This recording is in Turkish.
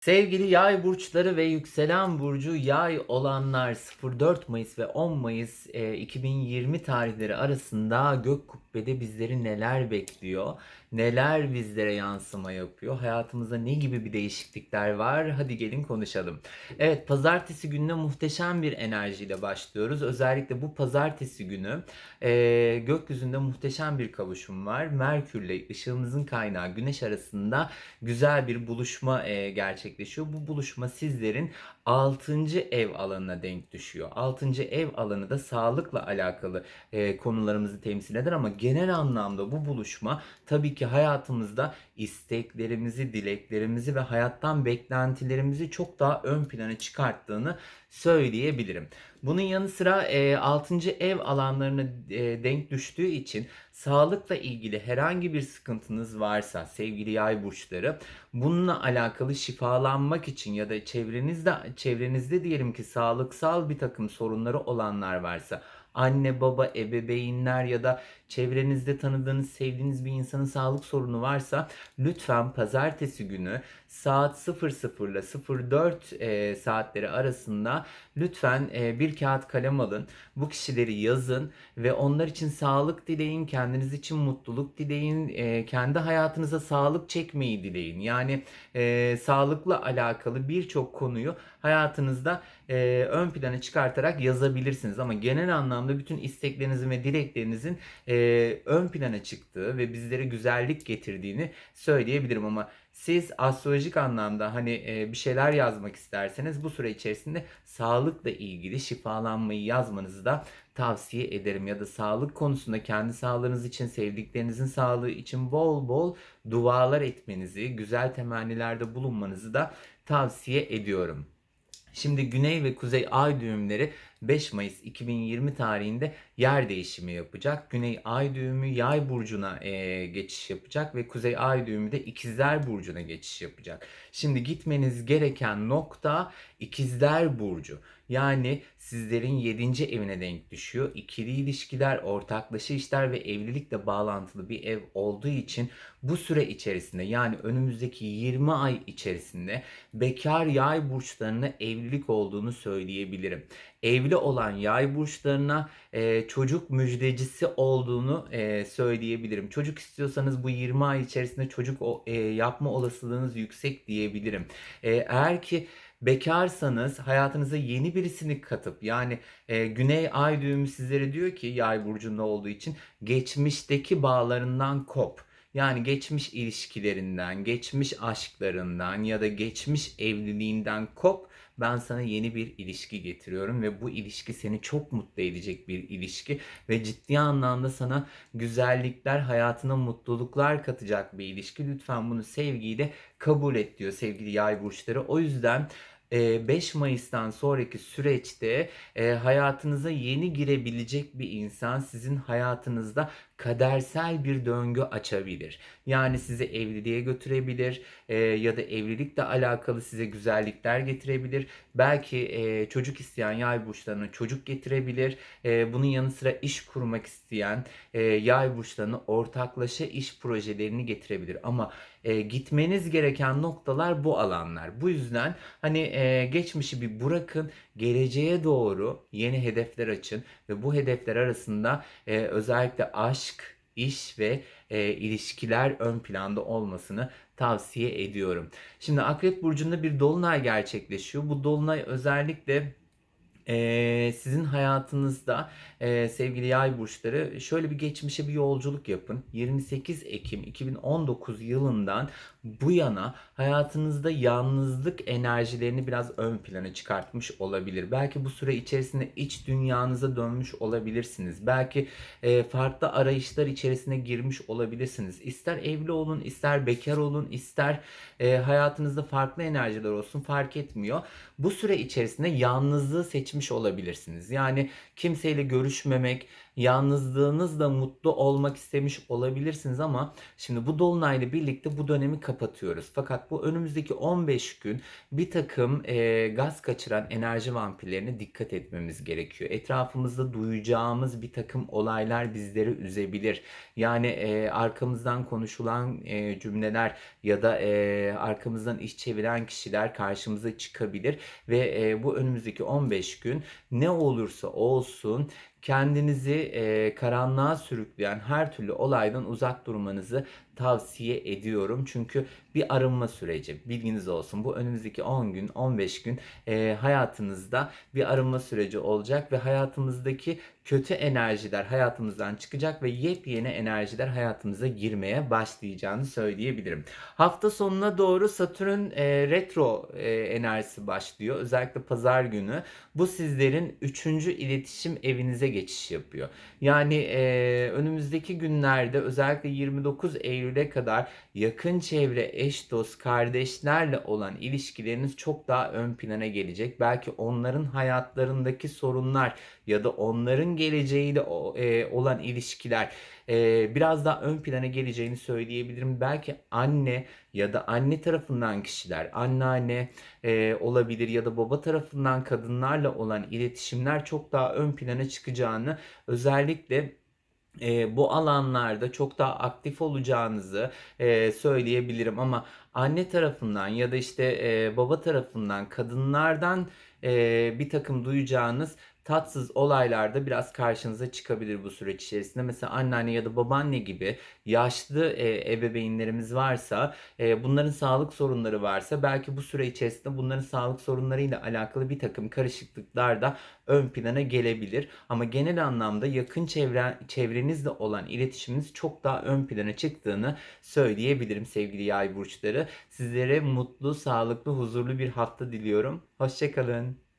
Sevgili yay burçları ve yükselen burcu yay olanlar 04 Mayıs ve 10 Mayıs e, 2020 tarihleri arasında gök kubbede bizleri neler bekliyor? Neler bizlere yansıma yapıyor? Hayatımızda ne gibi bir değişiklikler var? Hadi gelin konuşalım. Evet pazartesi gününe muhteşem bir enerjiyle başlıyoruz. Özellikle bu pazartesi günü e, gökyüzünde muhteşem bir kavuşum var. Merkürle ışığımızın kaynağı güneş arasında güzel bir buluşma e, gerçekleşiyor. Bu buluşma sizlerin 6. ev alanına denk düşüyor. 6. ev alanı da sağlıkla alakalı e, konularımızı temsil eder ama genel anlamda bu buluşma tabii ki hayatımızda isteklerimizi, dileklerimizi ve hayattan beklentilerimizi çok daha ön plana çıkarttığını söyleyebilirim. Bunun yanı sıra e, 6. ev alanlarına e, denk düştüğü için sağlıkla ilgili herhangi bir sıkıntınız varsa sevgili yay burçları bununla alakalı şifalanmak için ya da çevrenizde çevrenizde diyelim ki sağlıksal bir takım sorunları olanlar varsa anne baba ebeveynler ya da çevrenizde tanıdığınız sevdiğiniz bir insanın sağlık sorunu varsa lütfen pazartesi günü saat 00 ile 04 e, saatleri arasında lütfen e, bir kağıt kalem alın. Bu kişileri yazın ve onlar için sağlık dileyin, kendiniz için mutluluk dileyin, e, kendi hayatınıza sağlık çekmeyi dileyin. Yani e, sağlıkla alakalı birçok konuyu hayatınızda ön plana çıkartarak yazabilirsiniz. Ama genel anlamda bütün isteklerinizin ve dileklerinizin ön plana çıktığı ve bizlere güzellik getirdiğini söyleyebilirim. Ama siz astrolojik anlamda hani e, bir şeyler yazmak isterseniz bu süre içerisinde sağlıkla ilgili şifalanmayı yazmanızı da tavsiye ederim. Ya da sağlık konusunda kendi sağlığınız için, sevdiklerinizin sağlığı için bol bol dualar etmenizi, güzel temennilerde bulunmanızı da tavsiye ediyorum. Şimdi güney ve kuzey ay düğümleri 5 Mayıs 2020 tarihinde yer değişimi yapacak. Güney ay düğümü yay burcuna e, geçiş yapacak ve kuzey ay düğümü de ikizler burcuna geçiş yapacak. Şimdi gitmeniz gereken nokta ikizler burcu. Yani sizlerin 7. evine denk düşüyor. İkili ilişkiler, ortaklaşa işler ve evlilikle bağlantılı bir ev olduğu için bu süre içerisinde yani önümüzdeki 20 ay içerisinde bekar yay burçlarına evlilik olduğunu söyleyebilirim. Evli olan yay burçlarına e, çocuk müjdecisi olduğunu e, söyleyebilirim. Çocuk istiyorsanız bu 20 ay içerisinde çocuk e, yapma olasılığınız yüksek diyebilirim. E, eğer ki bekarsanız hayatınıza yeni birisini katıp yani e, Güney Ay düğümü sizlere diyor ki Yay burcunda olduğu için geçmişteki bağlarından kop. Yani geçmiş ilişkilerinden, geçmiş aşklarından ya da geçmiş evliliğinden kop. Ben sana yeni bir ilişki getiriyorum ve bu ilişki seni çok mutlu edecek bir ilişki ve ciddi anlamda sana güzellikler, hayatına mutluluklar katacak bir ilişki. Lütfen bunu sevgiyle kabul et diyor sevgili yay burçları. O yüzden e, 5 Mayıs'tan sonraki süreçte hayatınıza yeni girebilecek bir insan sizin hayatınızda kadersel bir döngü açabilir. Yani sizi evliliğe götürebilir e, ya da evlilikle alakalı size güzellikler getirebilir. Belki e, çocuk isteyen yay burçlarına çocuk getirebilir. E, bunun yanı sıra iş kurmak isteyen e, yay burçlarına ortaklaşa iş projelerini getirebilir. Ama e, gitmeniz gereken noktalar bu alanlar. Bu yüzden hani e, geçmişi bir bırakın, geleceğe doğru yeni hedefler açın ve bu hedefler arasında e, özellikle aşk, iş ve e, ilişkiler ön planda olmasını tavsiye ediyorum. Şimdi Akrep Burcu'nda bir dolunay gerçekleşiyor. Bu dolunay özellikle e, sizin hayatınızda e, sevgili yay burçları şöyle bir geçmişe bir yolculuk yapın. 28 Ekim 2019 yılından bu yana hayatınızda yalnızlık enerjilerini biraz ön plana çıkartmış olabilir. Belki bu süre içerisinde iç dünyanıza dönmüş olabilirsiniz. Belki e, farklı arayışlar içerisine girmiş olabilirsiniz. İster evli olun, ister bekar olun, ister e, hayatınızda farklı enerjiler olsun fark etmiyor. Bu süre içerisinde yalnızlığı seçmiş geçmiş olabilirsiniz. Yani kimseyle görüşmemek, yalnızlığınızla mutlu olmak istemiş olabilirsiniz ama şimdi bu dolunayla birlikte bu dönemi kapatıyoruz. Fakat bu önümüzdeki 15 gün bir takım e, gaz kaçıran enerji vampirlerine dikkat etmemiz gerekiyor. Etrafımızda duyacağımız bir takım olaylar bizleri üzebilir. Yani e, arkamızdan konuşulan e, cümleler ya da e, arkamızdan iş çeviren kişiler karşımıza çıkabilir ve e, bu önümüzdeki 15 gün ne olursa olsun kendinizi e, karanlığa sürükleyen her türlü olaydan uzak durmanızı tavsiye ediyorum. Çünkü bir arınma süreci bilginiz olsun. Bu önümüzdeki 10 gün 15 gün e, hayatınızda bir arınma süreci olacak ve hayatımızdaki kötü enerjiler hayatımızdan çıkacak ve yepyeni enerjiler hayatımıza girmeye başlayacağını söyleyebilirim. Hafta sonuna doğru Satürn e, retro e, enerjisi başlıyor. Özellikle pazar günü. Bu sizlerin 3. iletişim evinize geçiş yapıyor. Yani e, önümüzdeki günlerde özellikle 29 Eylül'e kadar yakın çevre, eş dost, kardeşlerle olan ilişkileriniz çok daha ön plana gelecek. Belki onların hayatlarındaki sorunlar ya da onların geleceğiyle e, olan ilişkiler e, biraz daha ön plana geleceğini söyleyebilirim. Belki anne ya da anne tarafından kişiler, anneanne e, olabilir ya da baba tarafından kadınlarla olan iletişimler çok daha ön plana çıkacağını özellikle e, bu alanlarda çok daha aktif olacağınızı e, söyleyebilirim. Ama anne tarafından ya da işte e, baba tarafından kadınlardan e, bir takım duyacağınız tatsız olaylarda biraz karşınıza çıkabilir bu süreç içerisinde. Mesela anneanne ya da babaanne gibi yaşlı e, ebeveynlerimiz varsa, e, bunların sağlık sorunları varsa belki bu süre içerisinde bunların sağlık sorunlarıyla alakalı bir takım karışıklıklar da ön plana gelebilir. Ama genel anlamda yakın çevre, çevrenizle olan iletişiminiz çok daha ön plana çıktığını söyleyebilirim sevgili yay burçları. Sizlere mutlu, sağlıklı, huzurlu bir hafta diliyorum. Hoşçakalın.